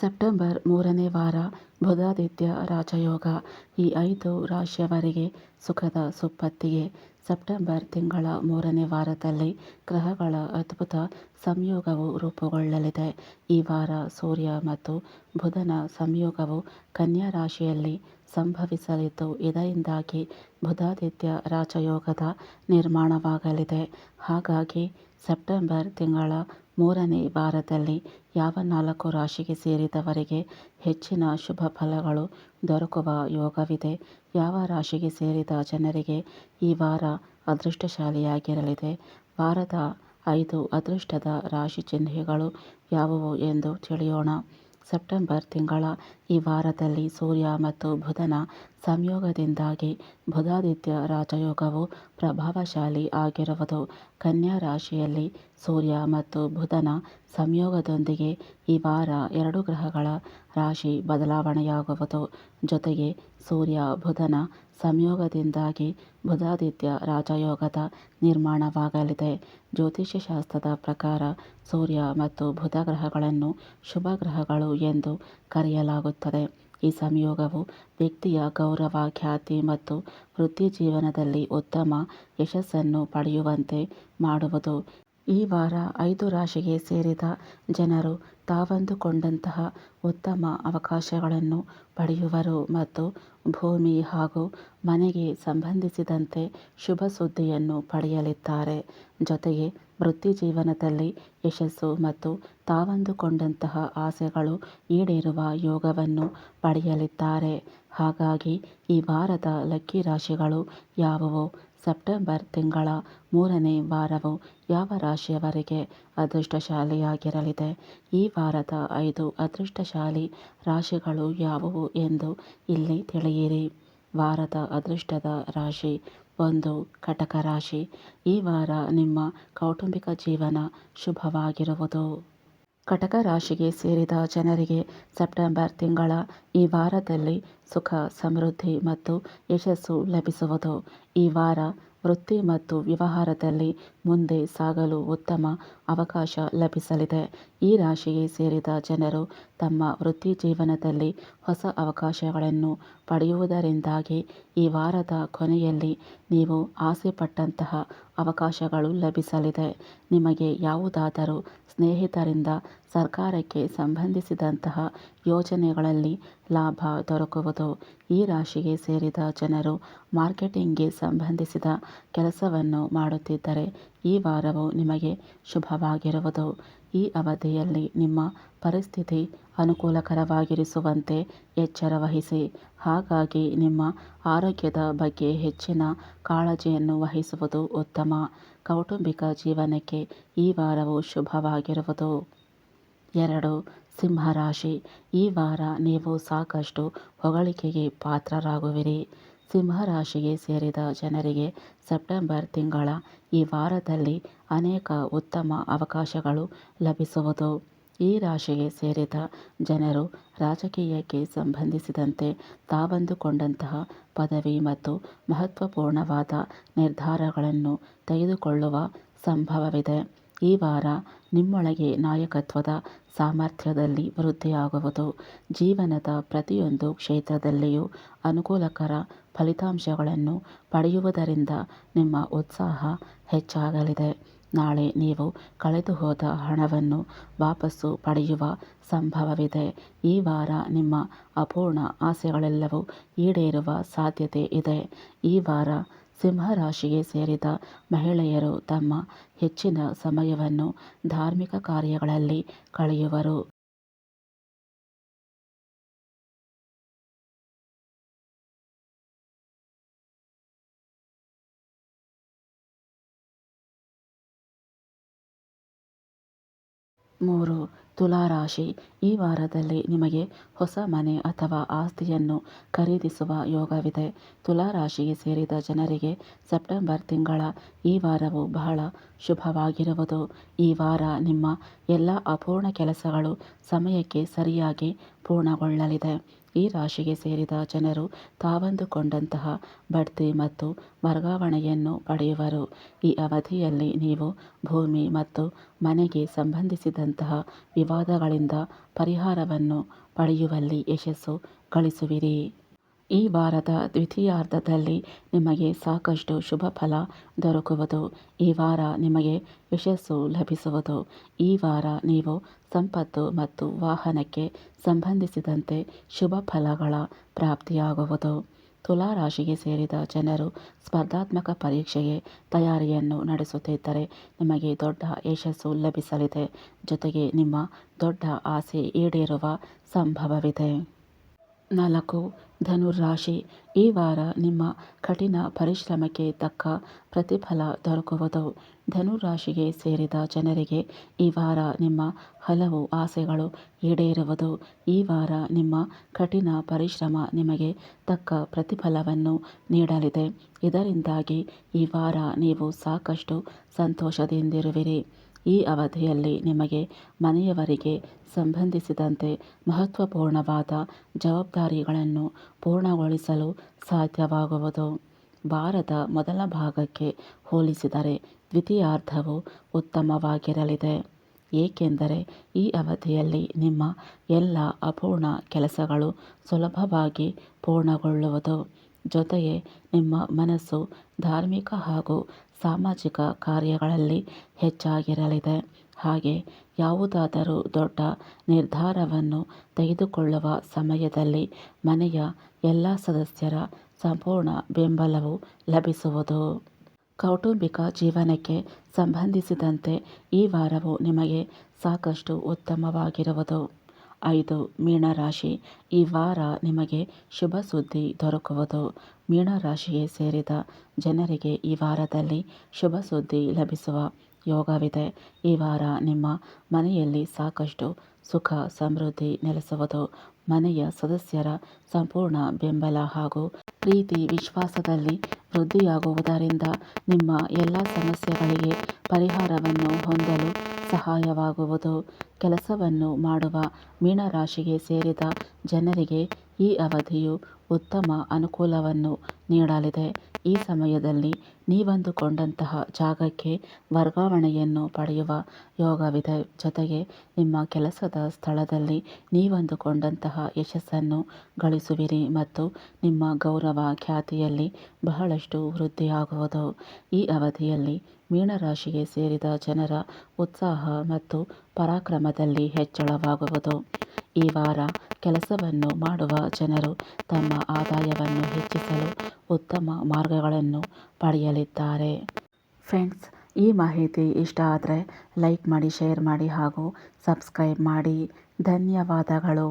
September ಮೂರನೇ ವಾರ ಬುಧಾದಿತ್ಯ ರಾಜಯೋಗ. ಈ ಐದು ರಾಶಿಯವರಿಗೆ ಸುಖದ ಸುಪ್ಪತ್ತಿಗೆ ಸೆಪ್ಟೆಂಬರ್ ತಿಂಗಳ ಮೂರನೇ ವಾರದಲ್ಲಿ ಗ್ರಹಗಳ ಅದ್ಭುತ ಸಂಯೋಗವು ರೂಪುಗೊಳ್ಳಲಿದೆ. ಈ ವಾರ ಸೂರ್ಯ ಮತ್ತು ಬುಧನ ಸಂಯೋಗವು ಕನ್ಯಾ ರಾಶಿಯಲ್ಲಿ ಸಂಭವಿಸಲಿದ್ದು, ಇದರಿಂದಾಗಿ ಬುಧಾದಿತ್ಯ ರಾಜಯೋಗದ ನಿರ್ಮಾಣವಾಗಲಿದೆ. ಹಾಗಾಗಿ ಸೆಪ್ಟೆಂಬರ್ ತಿಂಗಳ ಮೂರನೇ ವಾರದಲ್ಲಿ ಯಾವ ನಾಲ್ಕು ರಾಶಿಗೆ ಸೇರಿದವರಿಗೆ ಹೆಚ್ಚಿನ ಶುಭ ಫಲಗಳು ದೊರಕುವ ಯೋಗವಿದೆ? ಯಾವ ರಾಶಿಗೆ ಸೇರಿದ ಜನರಿಗೆ ಈ ವಾರ ಅದೃಷ್ಟಶಾಲಿಯಾಗಿರಲಿದೆ? ವಾರದ ಐದು ಅದೃಷ್ಟದ ರಾಶಿ ಚಿಹ್ನೆಗಳು ಯಾವುವು ಎಂದು ತಿಳಿಯೋಣ. ಸೆಪ್ಟೆಂಬರ್ ತಿಂಗಳ ಈ ವಾರದಲ್ಲಿ ಸೂರ್ಯ ಮತ್ತು ಬುಧನ ಸಂಯೋಗದಿಂದಾಗಿ ಬುಧಾದಿತ್ಯ ರಾಜಯೋಗವು ಪ್ರಭಾವಶಾಲಿ ಆಗಿರುವುದು. ಕನ್ಯಾ ರಾಶಿಯಲ್ಲಿ ಸೂರ್ಯ ಮತ್ತು ಬುಧನ ಸಂಯೋಗದೊಂದಿಗೆ ಈ ವಾರ ಎರಡು ಗ್ರಹಗಳ ರಾಶಿ ಬದಲಾವಣೆಯಾಗುವುದು. ಜೊತೆಗೆ ಸೂರ್ಯ, ಬುಧನ ಸಂಯೋಗದಿಂದಾಗಿ ಬುಧಾದಿತ್ಯ ರಾಜಯೋಗದ ನಿರ್ಮಾಣವಾಗಲಿದೆ. ಜ್ಯೋತಿಷ್ಯ ಶಾಸ್ತ್ರದ ಪ್ರಕಾರ ಸೂರ್ಯ ಮತ್ತು ಬುಧ ಗ್ರಹಗಳನ್ನು ಶುಭ ಗ್ರಹಗಳು ಎಂದು ಕರೆಯಲಾಗುತ್ತದೆ. ಈ ಸಂಯೋಗವು ವ್ಯಕ್ತಿಯ ಗೌರವ ಖ್ಯಾತಿ ಮತ್ತು ವೃತ್ತಿಜೀವನದಲ್ಲಿ ಉತ್ತಮ ಯಶಸ್ಸನ್ನು ಪಡೆಯುವಂತೆ ಮಾಡುವುದು. ಈ ವಾರ ಐದು ರಾಶಿಗೆ ಸೇರಿದ ಜನರು ತಾವಂದುಕೊಂಡಂತಹ ಉತ್ತಮ ಅವಕಾಶಗಳನ್ನು ಪಡೆಯುವರು ಮತ್ತು ಭೂಮಿ ಹಾಗೂ ಮನೆಗೆ ಸಂಬಂಧಿಸಿದಂತೆ ಶುಭ ಸುದ್ದಿಯನ್ನು ಪಡೆಯಲಿದ್ದಾರೆ. ಜೊತೆಗೆ ವೃತ್ತಿಜೀವನದಲ್ಲಿ ಯಶಸ್ಸು ಮತ್ತು ತಾವಂದುಕೊಂಡಂತಹ ಆಸೆಗಳು ಈಡೇರುವ ಯೋಗವನ್ನು ಪಡೆಯಲಿದ್ದಾರೆ. ಹಾಗಾಗಿ ಈ ವಾರದ ಲಕ್ಕಿ ರಾಶಿಗಳು ಯಾವುವು? ಸೆಪ್ಟೆಂಬರ್ ತಿಂಗಳ ಮೂರನೇ ವಾರವು ಯಾವ ರಾಶಿಯವರಿಗೆ ಅದೃಷ್ಟಶಾಲಿಯಾಗಿರಲಿದೆ? ಈ ವಾರದ ಐದು ಅದೃಷ್ಟಶಾಲಿ ರಾಶಿಗಳು ಯಾವುವು ಎಂದು ಇಲ್ಲಿ ತಿಳಿಯಿರಿ. ವಾರದ ಅದೃಷ್ಟದ ರಾಶಿ ಒಂದು ಕಟಕ ರಾಶಿ. ಈ ವಾರ ನಿಮ್ಮ ಕೌಟುಂಬಿಕ ಜೀವನ ಶುಭವಾಗಿರುವುದು. ಕಟಕ ರಾಶಿಗೆ ಸೇರಿದ ಜನರಿಗೆ ಸೆಪ್ಟೆಂಬರ್ ತಿಂಗಳ ಈ ವಾರದಲ್ಲಿ ಸುಖ, ಸಮೃದ್ಧಿ ಮತ್ತು ಯಶಸ್ಸು ಲಭಿಸುವುದು. ಈ ವಾರ ವೃತ್ತಿ ಮತ್ತು ವ್ಯವಹಾರದಲ್ಲಿ ಮುಂದೆ ಸಾಗಲು ಉತ್ತಮ ಅವಕಾಶ ಲಭಿಸಲಿದೆ. ಈ ರಾಶಿಗೆ ಸೇರಿದ ಜನರು ತಮ್ಮ ವೃತ್ತಿ ಜೀವನದಲ್ಲಿ ಹೊಸ ಅವಕಾಶಗಳನ್ನು ಪಡೆಯುವುದರಿಂದಾಗಿ ಈ ವಾರದ ಕೊನೆಯಲ್ಲಿ ನೀವು ಆಸೆಪಟ್ಟಂತಹ ಅವಕಾಶಗಳು ಲಭಿಸಲಿದೆ. ನಿಮಗೆ ಯಾವುದಾದರೂ ಸ್ನೇಹಿತರಿಂದ ಸರ್ಕಾರಕ್ಕೆ ಸಂಬಂಧಿಸಿದಂತಹ ಯೋಜನೆಗಳಲ್ಲಿ ಲಾಭ ದೊರಕುವುದು. ಈ ರಾಶಿಗೆ ಸೇರಿದ ಜನರು ಮಾರ್ಕೆಟಿಂಗ್ಗೆ ಸಂಬಂಧಿಸಿದ ಕೆಲಸವನ್ನು ಮಾಡುತ್ತಿದ್ದರೆ ಈ ವಾರವು ನಿಮಗೆ ಶುಭವಾಗಿರುವುದು. ಈ ಅವಧಿಯಲ್ಲಿ ನಿಮ್ಮ ಪರಿಸ್ಥಿತಿ ಅನುಕೂಲಕರವಾಗಿರಿಸುವಂತೆ ಎಚ್ಚರ ವಹಿಸಿ. ಹಾಗಾಗಿ ನಿಮ್ಮ ಆರೋಗ್ಯದ ಬಗ್ಗೆ ಹೆಚ್ಚಿನ ಕಾಳಜಿಯನ್ನು ವಹಿಸುವುದು ಉತ್ತಮ. ಕೌಟುಂಬಿಕ ಜೀವನಕ್ಕೆ ಈ ವಾರವು ಶುಭವಾಗಿರುವುದು. ಎರಡು, ಸಿಂಹರಾಶಿ. ಈ ವಾರ ನೀವು ಸಾಕಷ್ಟು ಹೊಗಳಿಕೆಗೆ ಪಾತ್ರರಾಗುವಿರಿ. ಸಿಂಹರಾಶಿಗೆ ಸೇರಿದ ಜನರಿಗೆ ಸೆಪ್ಟೆಂಬರ್ ತಿಂಗಳ ಈ ವಾರದಲ್ಲಿ ಅನೇಕ ಉತ್ತಮ ಅವಕಾಶಗಳು ಲಭಿಸುವುದು. ಈ ರಾಶಿಗೆ ಸೇರಿದ ಜನರು ರಾಜಕೀಯಕ್ಕೆ ಸಂಬಂಧಿಸಿದಂತೆ ತಾವಂದುಕೊಂಡಂತಹ ಪದವಿ ಮತ್ತು ಮಹತ್ವಪೂರ್ಣವಾದ ನಿರ್ಧಾರಗಳನ್ನು ತೆಗೆದುಕೊಳ್ಳುವ ಸಂಭವವಿದೆ. ಈ ವಾರ ನಿಮ್ಮೊಳಗೆ ನಾಯಕತ್ವದ ಸಾಮರ್ಥ್ಯದಲ್ಲಿ ವೃದ್ಧಿಯಾಗುವುದು. ಜೀವನದ ಪ್ರತಿಯೊಂದು ಕ್ಷೇತ್ರದಲ್ಲಿಯೂ ಅನುಕೂಲಕರ ಫಲಿತಾಂಶಗಳನ್ನು ಪಡೆಯುವುದರಿಂದ ನಿಮ್ಮ ಉತ್ಸಾಹ ಹೆಚ್ಚಾಗಲಿದೆ. ನಾಳೆ ನೀವು ಕಳೆದುಹೋದ ಹಣವನ್ನು ವಾಪಸ್ಸು ಪಡೆಯುವ ಸಂಭವವಿದೆ. ಈ ವಾರ ನಿಮ್ಮ ಅಪೂರ್ಣ ಆಸೆಗಳೆಲ್ಲವೂ ಈಡೇರುವ ಸಾಧ್ಯತೆ ಇದೆ. ಈ ವಾರ ಸಿಂಹರಾಶಿಗೆ ಸೇರಿದ ಮಹಿಳೆಯರು ತಮ್ಮ ಹೆಚ್ಚಿನ ಸಮಯವನ್ನು ಧಾರ್ಮಿಕ ಕಾರ್ಯಗಳಲ್ಲಿ ಕಳೆಯುವರು. ಮೂರು ತುಲಾ ರಾಶಿ ಈ ವಾರದಲ್ಲಿ ನಿಮಗೆ ಹೊಸ ಮನೆ ಅಥವಾ ಆಸ್ತಿಯನ್ನು ಖರೀದಿಸುವ ಯೋಗವಿದೆ. ತುಲಾ ರಾಶಿಗೆ ಸೇರಿದ ಜನರಿಗೆ ಸೆಪ್ಟೆಂಬರ್ ತಿಂಗಳ ಈ ವಾರವು ಬಹಳ ಶುಭವಾಗಿರುವುದು. ಈ ವಾರ ನಿಮ್ಮ ಎಲ್ಲ ಅಪೂರ್ಣ ಕೆಲಸಗಳು ಸಮಯಕ್ಕೆ ಸರಿಯಾಗಿ ಪೂರ್ಣಗೊಳ್ಳಲಿದೆ. ಈ ರಾಶಿಗೆ ಸೇರಿದ ಜನರು ತಾವಂದುಕೊಂಡಂತಹ ಬಡ್ತಿ ಮತ್ತು ವರ್ಗಾವಣೆಯನ್ನು ಪಡೆಯುವರು. ಈ ಅವಧಿಯಲ್ಲಿ ನೀವು ಭೂಮಿ ಮತ್ತು ಮನೆಗೆ ಸಂಬಂಧಿಸಿದಂತಹ ವಿವಾದಗಳಿಂದ ಪರಿಹಾರವನ್ನು ಪಡೆಯುವಲ್ಲಿ ಯಶಸ್ಸು ಗಳಿಸುವಿರಿ. ಈ ವಾರದ ದ್ವಿತೀಯಾರ್ಧದಲ್ಲಿ ನಿಮಗೆ ಸಾಕಷ್ಟು ಶುಭ ಫಲ ದೊರಕುವುದು. ಈ ವಾರ ನಿಮಗೆ ಯಶಸ್ಸು ಲಭಿಸುವುದು. ಈ ವಾರ ನೀವು ಸಂಪತ್ತು ಮತ್ತು ವಾಹನಕ್ಕೆ ಸಂಬಂಧಿಸಿದಂತೆ ಶುಭ ಫಲಗಳ ಪ್ರಾಪ್ತಿಯಾಗುವುದು. ತುಲಾ ರಾಶಿಗೆ ಸೇರಿದ ಜನರು ಸ್ಪರ್ಧಾತ್ಮಕ ಪರೀಕ್ಷೆಗೆ ತಯಾರಿಯನ್ನು ನಡೆಸುತ್ತಿದ್ದರೆ ನಿಮಗೆ ದೊಡ್ಡ ಯಶಸ್ಸು ಲಭಿಸಲಿದೆ. ಜೊತೆಗೆ ನಿಮ್ಮ ದೊಡ್ಡ ಆಸೆ ಈಡೇರುವ ಸಂಭವವಿದೆ. ನಾಲ್ಕು ಧನುರಾಶಿ ಈ ವಾರ ನಿಮ್ಮ ಕಠಿಣ ಪರಿಶ್ರಮಕ್ಕೆ ತಕ್ಕ ಪ್ರತಿಫಲ ದೊರಕುವುದು. ಧನುರಾಶಿಗೆ ಸೇರಿದ ಜನರಿಗೆ ಈ ವಾರ ನಿಮ್ಮ ಹಲವು ಆಸೆಗಳು ಈಡೇರುವುದು. ಈ ವಾರ ನಿಮ್ಮ ಕಠಿಣ ಪರಿಶ್ರಮ ನಿಮಗೆ ತಕ್ಕ ಪ್ರತಿಫಲವನ್ನು ನೀಡಲಿದೆ. ಇದರಿಂದಾಗಿ ಈ ವಾರ ನೀವು ಸಾಕಷ್ಟು ಸಂತೋಷದಿಂದಿರುವಿರಿ. ಈ ಅವಧಿಯಲ್ಲಿ ನಿಮಗೆ ಮನೆಯವರಿಗೆ ಸಂಬಂಧಿಸಿದಂತೆ ಮಹತ್ವಪೂರ್ಣವಾದ ಜವಾಬ್ದಾರಿಗಳನ್ನು ಪೂರ್ಣಗೊಳಿಸಲು ಸಾಧ್ಯವಾಗುವುದು. ವಾರದ ಮೊದಲ ಭಾಗಕ್ಕೆ ಹೋಲಿಸಿದರೆ ದ್ವಿತೀಯಾರ್ಧವು ಉತ್ತಮವಾಗಿರಲಿದೆ. ಏಕೆಂದರೆ ಈ ಅವಧಿಯಲ್ಲಿ ನಿಮ್ಮ ಎಲ್ಲ ಅಪೂರ್ಣ ಕೆಲಸಗಳು ಸುಲಭವಾಗಿ ಪೂರ್ಣಗೊಳ್ಳುವುದು. ಜೊತೆಗೆ ನಿಮ್ಮ ಮನಸ್ಸು ಧಾರ್ಮಿಕ ಹಾಗೂ ಸಾಮಾಜಿಕ ಕಾರ್ಯಗಳಲ್ಲಿ ಹೆಚ್ಚಾಗಿರಲಿದೆ. ಹಾಗೆ ಯಾವುದಾದರೂ ದೊಡ್ಡ ನಿರ್ಧಾರವನ್ನು ತೆಗೆದುಕೊಳ್ಳುವ ಸಮಯದಲ್ಲಿ ಮನೆಯ ಎಲ್ಲ ಸದಸ್ಯರ ಸಂಪೂರ್ಣ ಬೆಂಬಲವು ಲಭಿಸುವುದು. ಕೌಟುಂಬಿಕ ಜೀವನಕ್ಕೆ ಸಂಬಂಧಿಸಿದಂತೆ ಈ ವಾರವು ನಿಮಗೆ ಸಾಕಷ್ಟು ಉತ್ತಮವಾಗಿರುವುದು. ಐದು ಮೀನರಾಶಿ. ಈ ವಾರ ನಿಮಗೆ ಶುಭ ಸುದ್ದಿ ದೊರಕುವುದು. ಮೀನರಾಶಿಗೆ ಸೇರಿದ ಜನರಿಗೆ ಈ ವಾರದಲ್ಲಿ ಶುಭ ಸುದ್ದಿ ಲಭಿಸುವ ಯೋಗವಿದೆ. ಈ ವಾರ ನಿಮ್ಮ ಮನೆಯಲ್ಲಿ ಸಾಕಷ್ಟು ಸುಖ, ಸಮೃದ್ಧಿ ನೆಲೆಸುವುದು. ಮನೆಯ ಸದಸ್ಯರ ಸಂಪೂರ್ಣ ಬೆಂಬಲ ಹಾಗೂ ಪ್ರೀತಿ ವಿಶ್ವಾಸದಲ್ಲಿ ವೃದ್ಧಿಯಾಗುವುದರಿಂದ ನಿಮ್ಮ ಎಲ್ಲ ಸಮಸ್ಯೆಗಳಿಗೆ ಪರಿಹಾರವನ್ನು ಹೊಂದಲು ಸಹಾಯವಾಗುವುದು. ಕೆಲಸವನ್ನು ಮಾಡುವ ಮೀನರಾಶಿಗೆ ಸೇರಿದ ಜನರಿಗೆ ಈ ಅವಧಿಯು ಉತ್ತಮ ಅನುಕೂಲವನ್ನು ನೀಡಲಿದೆ. ಈ ಸಮಯದಲ್ಲಿ ನೀವಂದುಕೊಂಡಂತಹ ಜಾಗಕ್ಕೆ ವರ್ಗಾವಣೆಯನ್ನು ಪಡೆಯುವ ಯೋಗವಿದೆ. ಜೊತೆಗೆ ನಿಮ್ಮ ಕೆಲಸದ ಸ್ಥಳದಲ್ಲಿ ನೀವಂದುಕೊಂಡಂತಹ ಯಶಸ್ಸನ್ನು ಗಳಿಸುವಿರಿ ಮತ್ತು ನಿಮ್ಮ ಗೌರವ ಖ್ಯಾತಿಯಲ್ಲಿ ಬಹಳಷ್ಟು ವೃದ್ಧಿಯಾಗುವುದು. ಈ ಅವಧಿಯಲ್ಲಿ ಮೀನರಾಶಿಗೆ ಸೇರಿದ ಜನರ ಉತ್ಸಾಹ ಮತ್ತು ಪರಾಕ್ರಮದಲ್ಲಿ ಹೆಚ್ಚಳವಾಗುವುದು. ಈ ವಾರ ಕೆಲಸವನ್ನು ಮಾಡುವ ಜನರು ತಮ್ಮ ಆದಾಯವನ್ನು ಹೆಚ್ಚಿಸಲು ಉತ್ತಮ ಮಾರ್ಗಗಳನ್ನು ಪಡೆಯಲಿದ್ದಾರೆ. ಫ್ರೆಂಡ್ಸ್, ಈ ಮಾಹಿತಿ ಇಷ್ಟ ಆದರೆ ಲೈಕ್ ಮಾಡಿ, ಶೇರ್ ಮಾಡಿ ಹಾಗೂ ಸಬ್ಸ್ಕ್ರೈಬ್ ಮಾಡಿ. ಧನ್ಯವಾದಗಳು.